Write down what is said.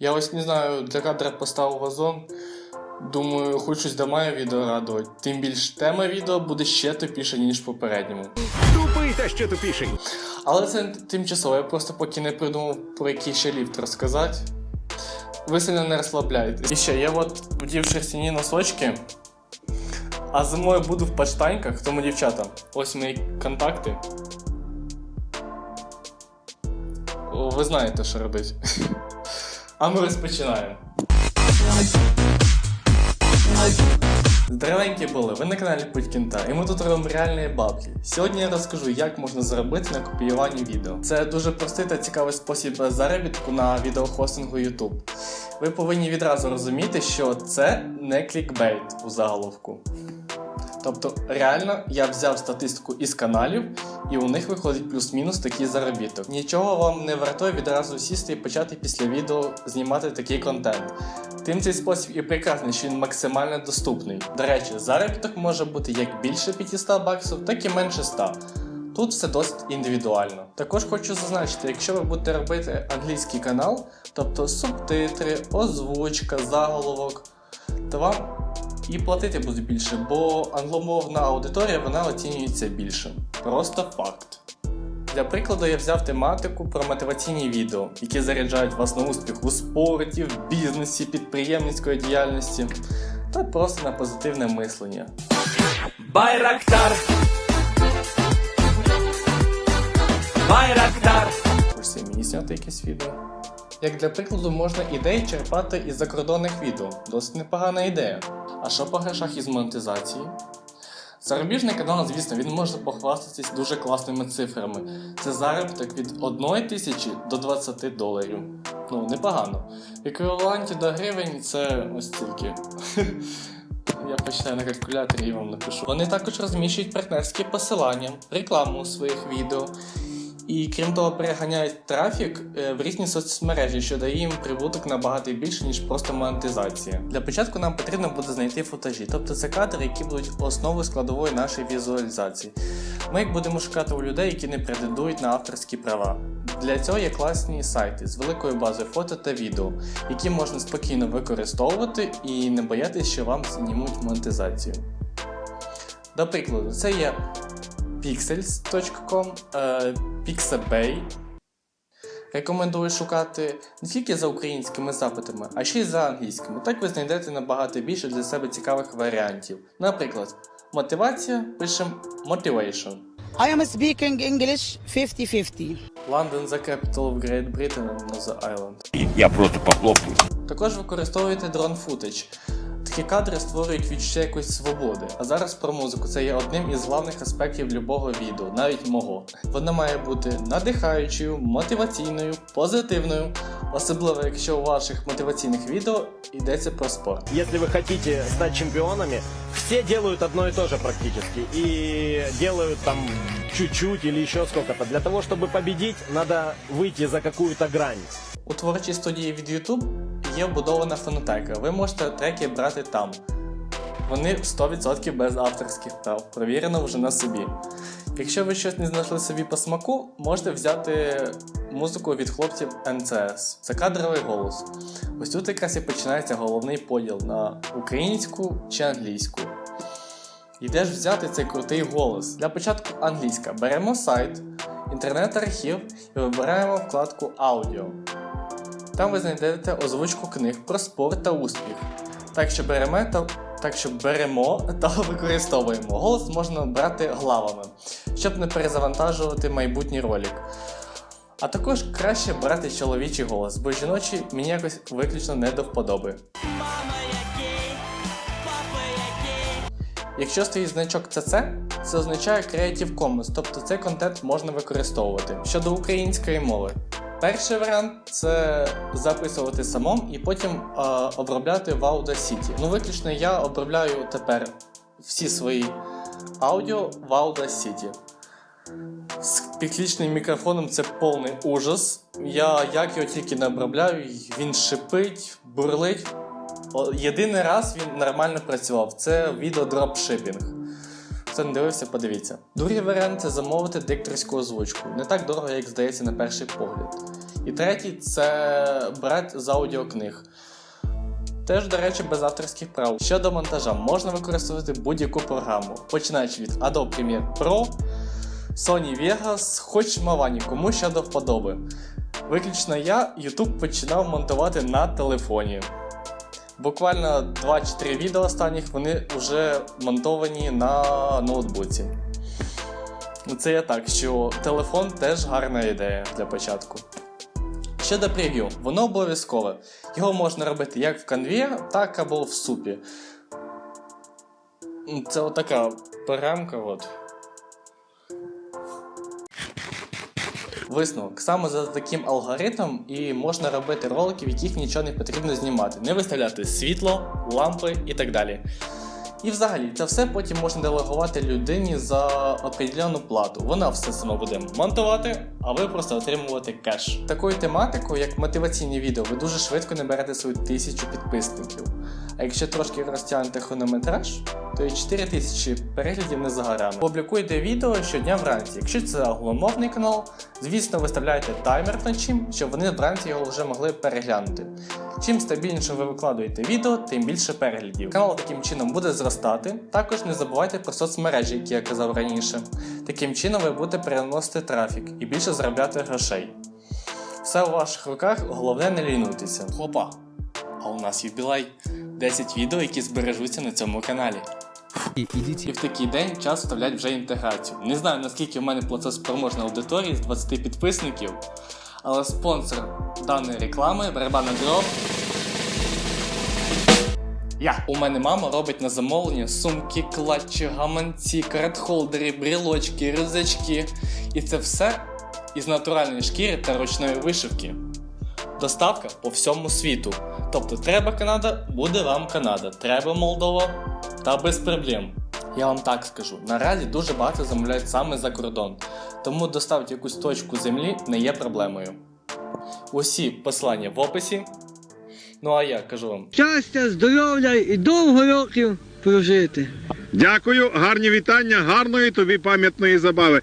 Я ось не знаю, для кадра поставив вазон. Думаю, хоч щось має відео радувати. Тим більш тема відео буде ще тупіша, ніж в попередньому. Тупий та ще тупіший. Але це тимчасово, я просто поки не придумав про який ще ліфт розказати. Ви сильно не розслабляйтесь. І ще, я от вдів шерстяні носочки, а зимою буду в паштаньках, тому дівчата, ось мої контакти. Ви знаєте, що робити. А ми розпочинаємо. Здоровенькі були, ви на каналі Путь Кінта, і ми тут робимо реальні бабки. Сьогодні я розкажу, як можна заробити на копіюванні відео. Це дуже простий та цікавий спосіб заробітку на відеохостингу YouTube. Ви повинні відразу розуміти, що це не клікбейт у заголовку. Тобто, реально, я взяв статистику із каналів, і у них виходить плюс-мінус такий заробіток. Нічого вам не вартує відразу сісти і почати після відео знімати такий контент. Тим цей спосіб і прекрасний, що він максимально доступний. До речі, заробіток може бути як більше 500 баксів, так і менше 100. Тут все досить індивідуально. Також хочу зазначити, якщо ви будете робити англійський канал, тобто субтитри, озвучка, заголовок, то вам і платити буде більше, бо англомовна аудиторія вона оцінюється більше. Просто факт. Для прикладу, я взяв тематику про мотиваційні відео, які заряджають вас на успіх у спорті, в бізнесі, підприємницької діяльності та просто на позитивне мислення. Байрактар. Байрактар. І мені зняти якесь відео. Як для прикладу, можна ідеї черпати із закордонних відео. Досить непогана ідея. А що по грошах із монетизації? Зарубіжний канал, звісно, він може похвастатись дуже класними цифрами. Це заробіток від 1 тисячі до 20 доларів. Ну, непогано. В еквіваленті до гривень це ось стільки. Я почитаю на калькуляторі і вам напишу. Вони також розміщують партнерські посилання, рекламу у своїх відео. І крім того, переганяють трафік е, в різні соцмережі, що дає їм прибуток набагато більше, ніж просто монетизація. Для початку нам потрібно буде знайти футажі, тобто це кадри, які будуть основою складової нашої візуалізації. Ми їх будемо шукати у людей, які не претендують на авторські права. Для цього є класні сайти з великою базою фото та відео, які можна спокійно використовувати і не боятися, що вам знімуть монетизацію. До прикладу, це є pixels.com, е, Pixabay. Рекомендую шукати не тільки за українськими запитами, а ще й за англійськими. Так ви знайдете набагато більше для себе цікавих варіантів. Наприклад, мотивація пишемо motivation. I am speaking English 50-50. London the capital of Great Britain and the island. Я просто похлопаю. Також використовуйте дрон футаж. Такі кадри створюють відчуття якоїсь свободи. А зараз про музику це є одним із головних аспектів любого відео, навіть мого. Вона має бути надихаючою, мотиваційною, позитивною, особливо якщо у ваших мотиваційних відео йдеться про спорт. Если вы хотите стать чемпионами, все делают одно и то же практически. И делают там чуть-чуть или еще сколько-то. Для того, чтобы победить, надо выйти за какую-то грань. У творчій студії від YouTube є вбудована фонотека. Ви можете треки брати там. Вони 100% без авторських прав, провірено вже на собі. Якщо ви щось не знайшли собі по смаку, можете взяти музику від хлопців NCS. Це кадровий голос. Ось тут якраз і починається головний поділ на українську чи англійську. І де ж взяти цей крутий голос? Для початку англійська. Беремо сайт, інтернет-архів і вибираємо вкладку Аудіо. Там ви знайдете озвучку книг про спорт та успіх. Так що беремо та, так що беремо та використовуємо. Голос можна брати главами, щоб не перезавантажувати майбутній ролик. А також краще брати чоловічий голос, бо жіночий мені якось виключно не до вподоби. Якщо стоїть значок CC, це означає Creative Commons, тобто цей контент можна використовувати. Щодо української мови, перший варіант це записувати самому і потім е, обробляти в Audacity. Ну, виключно я обробляю тепер всі свої аудіо в Audacity. З підключеним мікрофоном це повний ужас. Я як його тільки не обробляю, він шипить, бурлить. Єдиний раз він нормально працював. Це відео дропшипінг. Хто не дивився, подивіться. Другий варіант це замовити дикторську озвучку. Не так дорого, як здається на перший погляд. І третій це брат з аудіокниг. Теж, до речі, без авторських прав. Щодо монтажа, можна використовувати будь-яку програму, починаючи від Adobe Premiere Pro, Sony Vegas, хоч мавані, кому що до вподоби. Виключно я YouTube починав монтувати на телефоні. Буквально 2 чи 3 відео останніх вони вже монтовані на ноутбуці. Ну, Це я так, що телефон теж гарна ідея для початку. Щодо прев'ю, воно обов'язкове. Його можна робити як в канві, так або в супі. Це отака програмка. От. Висновок. Саме за таким алгоритмом і можна робити ролики, в яких нічого не потрібно знімати, не виставляти світло, лампи і так далі. І взагалі, це все потім можна делегувати людині за определену плату. Вона все сама буде монтувати, а ви просто отримувати кеш. Такою тематикою, як мотиваційні відео, ви дуже швидко наберете свою тисячу підписників. А якщо трошки розтягнете хронометраж, то і 4 тисячі переглядів не за горами. Публікуйте відео щодня вранці. Якщо це англомовний канал, звісно, виставляйте таймер вночі, щоб вони вранці його вже могли переглянути. Чим стабільніше ви викладуєте відео, тим більше переглядів. Канал таким чином буде зростати. Також не забувайте про соцмережі, які я казав раніше. Таким чином ви будете переносити трафік і більше заробляти грошей. Все у ваших руках, головне не лінуйтеся. Хопа! А у нас юбілей 10 відео, які збережуться на цьому каналі. І в такий день час вставлять вже інтеграцію. Не знаю наскільки в мене платоспроможна аудиторія з 20 підписників, але спонсор даної реклами барабанна дров. Я. У мене мама робить на замовлення сумки, клатчі, гаманці, карт-холдери, брілочки, рюкзачки. І це все із натуральної шкіри та ручної вишивки. Доставка по всьому світу. Тобто треба Канада, буде вам Канада. Треба Молдова та без проблем. Я вам так скажу, наразі дуже багато замовляють саме за кордон, тому доставити якусь точку землі не є проблемою. Усі послання в описі. Ну а я кажу вам щастя, здоров'я і довго років прожити. Дякую, гарні вітання, гарної тобі пам'ятної забави.